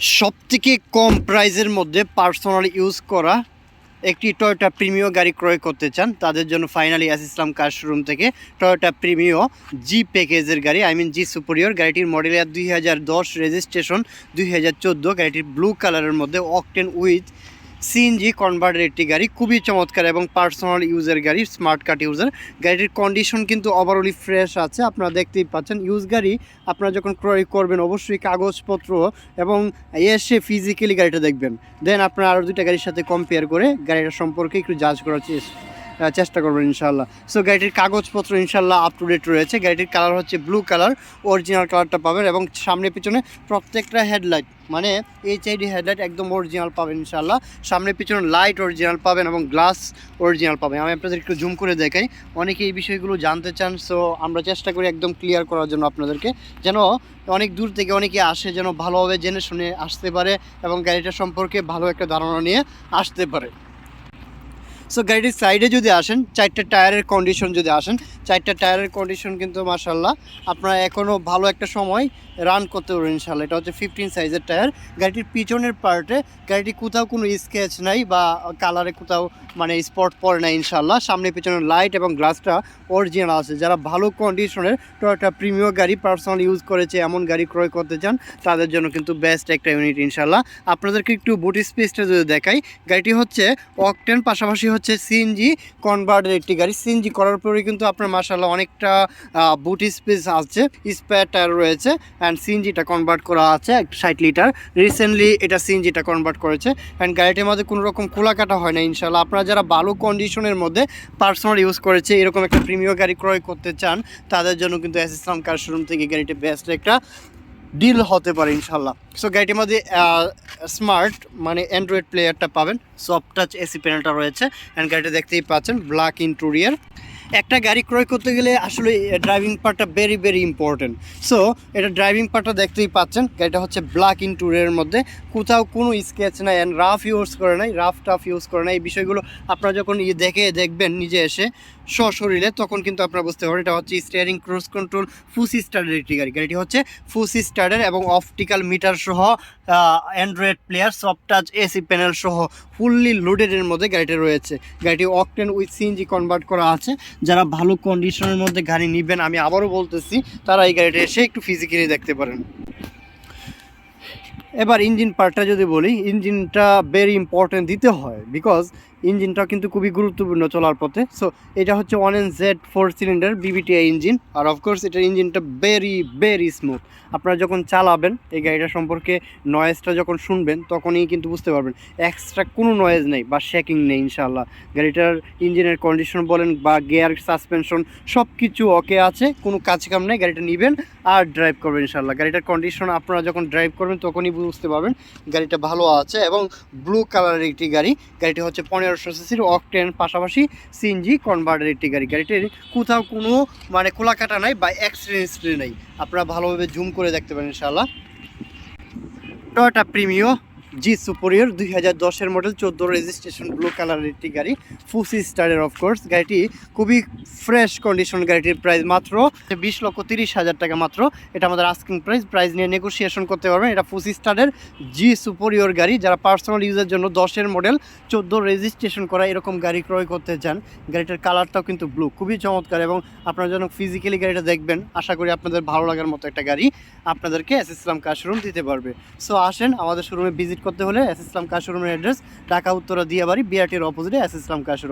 সব থেকে কম প্রাইজের মধ্যে পার্সোনাল ইউজ করা একটি টয়োটা প্রিমিও গাড়ি ক্রয় করতে চান, তাদের জন্য ফাইনালি আস ইসলাম কার শোরুম থেকে টয়োটা প্রিমিও জি প্যাকেজের গাড়ি আই মিন জি সুপারিয়র গাড়িটির মডেল ইয়ার দুই হাজার দশ রেজিস্ট্রেশন দুই হাজার চোদ্দ, গাড়িটির ব্লু কালারের মধ্যে অকটেন উইথ সিএনজি কনভার্টার একটি গাড়ি খুবই চমৎকার এবং পার্সোনাল ইউজের গাড়ি স্মার্ট কার্ড ইউজার গাড়িটির কন্ডিশন কিন্তু ওভারঅলি ফ্রেশ আছে আপনারা দেখতেই পাচ্ছেন। ইউজ গাড়ি আপনারা যখন ক্রয় করবেন অবশ্যই কাগজপত্র এবং এসে ফিজিক্যালি গাড়িটা দেখবেন। দেন আপনারা আরও দুইটা গাড়ির সাথে কম্পেয়ার করে গাড়িটা সম্পর্কে একটু জাজ করার আহ, চেষ্টা করবেন ইনশাল্লাহ সো গাড়িটির কাগজপত্র ইনশাল্লাহ আপ টু ডেট রয়েছে। গাড়িটির কালার হচ্ছে ব্লু কালার অরিজিনাল কালারটা পাবেন এবং সামনে পিছনে প্রত্যেকটা হেডলাইট মানে এইচআইডি হেডলাইট একদম অরিজিনাল পাবেন ইনশাল্লাহ সামনে পিছনে লাইট অরিজিনাল পাবেন এবং গ্লাস অরিজিনাল পাবেন। আমি আপনাদের একটু জুম করে দেখাই। অনেকে এই বিষয়গুলো জানতে চান সো আমরা চেষ্টা করি একদম ক্লিয়ার করার জন্য আপনাদেরকে। যেন অনেক দূর থেকে অনেকে আসে, যেন ভালোভাবে জেনে শুনে আসতে পারে এবং গাড়িটা সম্পর্কে ভালো একটা ধারণা নিয়ে আসতে পারে। সো গাড়িটির সাইডে যদি আসেন, চারটে টায়ারের কন্ডিশন যদি আসেন, চারটে টায়ারের কন্ডিশন কিন্তু মাসাল্লাহ আপনারা এখনও ভালো একটা সময় রান করতে পারবেন ইনশাল্লাহ এটা হচ্ছে ফিফটিন সাইজের টায়ার গাড়িটির পিছনের পার্টে গাড়িটি কোথাও কোনো স্কেচ নাই বা কালারে কোথাও মানে স্পট পড়ে না ইনশাল্লাহ সামনে পিছনে লাইট এবং গ্লাসটা অরিজিনাল আছে। যারা ভালো কন্ডিশনের টয়োটা প্রিমিয়ার গাড়ি পার্সোনাল ইউজ করেছে, এমন গাড়ি ক্রয় করতে চান, তাদের জন্য কিন্তু বেস্ট একটা ইউনিট ইনশাল্লাহ আপনাদেরকে একটু বুটি স্পেসটা যদি দেখাই, গাড়িটি হচ্ছে অকটেন পাশাপাশি হচ্ছে সিএনজি কনভার্টের একটি গাড়ি। সিএনজি করার পরে কিন্তু আপনার মাসাল্লাহ অনেকটা বুট স্পেস আছে স্পেয়ার টায়ার রয়েছে অ্যান্ড সিএনজিটা কনভার্ট করা আছে ষাট লিটার রিসেন্টলি এটা সিএনজিটা কনভার্ট করেছে অ্যান্ড গাড়িটির মধ্যে কোনো রকম কাটা হয় না ইনশাল্লাহ আপনারা যারা ভালো কন্ডিশনের মধ্যে পার্সোনাল ইউজ করেছে, এরকম একটা প্রিমিয়ার গাড়ি ক্রয় করতে চান, তাদের জন্য কিন্তু এস ইসলাম কার শোরুম থেকে গাড়িটি বেস্ট একটা ডিল হতে পারে ইনশাল্লাহ সো গাড়িটির মধ্যে স্মার্ট মানে অ্যান্ড্রয়েড প্লেয়ারটা পাবেন। সফট টাচ এসি প্যানেলটা রয়েছে। অ্যান্ড গাড়িটা দেখতেই পাচ্ছেন ব্ল্যাক ইন্টেরিয়ার একটা গাড়ি ক্রয় করতে গেলে আসলে ড্রাইভিং পার্টটা ভেরি ভেরি ইম্পর্টেন্ট সো এটা ড্রাইভিং পার্টটা দেখতেই পাচ্ছেন। গাড়িটা হচ্ছে ব্ল্যাক ইন্টুরিয়ার মধ্যে। কোথাও কোনো স্কেচ নাই অ্যান্ড রাফ ইউজ করে নাই রাফ টাফ ইউজ করে নাই। এই বিষয়গুলো আপনারা যখন ইয়ে দেখে দেখবেন নিজে এসে সশরীরে, তখন কিন্তু আপনারা বুঝতে পারবেন এটা হচ্ছে স্টিয়ারিং ক্রুজ কন্ট্রোল ফুসি স্টার্টের একটি গাড়ি। গাড়িটি হচ্ছে ফুসি স্টার্টের এবং অপটিক্যাল মিটার সহ Android player soft touch AC panel সহ ফুললি লোডেডের মধ্যে গাড়িটি রয়েছে। গাড়িটি অকটেন উইথ সিএনজি কনভার্ট করা আছে। যারা ভালো কন্ডিশনের মধ্যে গাড়ি নেবেন, আমি আবারও বলতেছি, তারা এই গাড়িটা এসে একটু ফিজিক্যালি দেখতে পারেন। এবার ইঞ্জিন পার্টটা যদি বলি, ইঞ্জিনটা ভেরি ইম্পর্টেন্ট দিতে হয় বিকজ ইঞ্জিনটা কিন্তু খুবই গুরুত্বপূর্ণ চলার পথে। সো এটা হচ্ছে one N Z four cylinder VVTI engine. আর অফকোর্স এটার ইঞ্জিনটা ভেরি ভেরি স্মুথ আপনারা যখন চালাবেন, এই গাড়িটা সম্পর্কে নয়েজটা যখন শুনবেন, তখনই কিন্তু বুঝতে পারবেন। এক্সট্রা কোনো নয়েজ নেই বা শেকিং নেই ইনশাল্লাহ গাড়িটার ইঞ্জিনের কন্ডিশন বলেন বা গিয়ার সাসপেনশন সব কিছু ওকে আছে, কোনো কাজ কাম নেই, গাড়িটা নেবেন আর ড্রাইভ করবেন ইনশাল্লাহ গাড়িটার কন্ডিশন আপনারা যখন ড্রাইভ করবেন, তখনই বুঝতে পারবেন, গাড়িটা ভালো আছে এবং ব্লু কালারের একটি গাড়ি। গাড়িটি হচ্ছে পনেরোশো সিসির অকটেন পাশাপাশি সিএনজি কনভার্টের একটি গাড়ি। গাড়িটির কোথাও কোনো মানে কোলাকাটা নাই বা অ্যাক্সিডেন্ট নেই। আপনারা ভালোভাবে জুম করে দেখতে পারেন ইনশাল্লাহ টয়টা প্রিমিও জি সুপোরিয়র দুই হাজার দশের মডেল চোদ্দ রেজিস্ট্রেশন ব্লু কালারের একটি গাড়ি ফুসি স্টারের অফকোর্স গাড়িটি খুবই ফ্রেশ কন্ডিশন গাড়িটির প্রাইস মাত্র বিশ লক্ষ তিরিশ হাজার টাকা মাত্র। এটা আমাদের আস্কিং প্রাইস প্রাইস নিয়ে নেগোসিয়েশন করতে পারবেন। এটা ফুসি স্টারের জি সুপোরিয়র গাড়ি। যারা পার্সোনাল ইউজের জন্য দশের মডেল চোদ্দ রেজিস্ট্রেশন করা এরকম গাড়ি ক্রয় করতে চান, গাড়িটার কালারটাও কিন্তু ব্লু খুবই চমৎকার এবং আপনারা যখন ফিজিক্যালি গাড়িটা দেখবেন, আশা করি আপনাদের ভালো লাগার মতো একটা গাড়ি আপনাদেরকে এস ইসলাম কার শোরুম দিতে পারবে। সো আসেন, আমাদের শোরুমে ভিজিট করতে হলে এস ইসলাম কার শোরুমের অ্যাড্রেস, ঢাকা, উত্তরা, দিয়াবাড়ি, বিআরটির অপোজিটে এস ইসলাম কার শোরুম।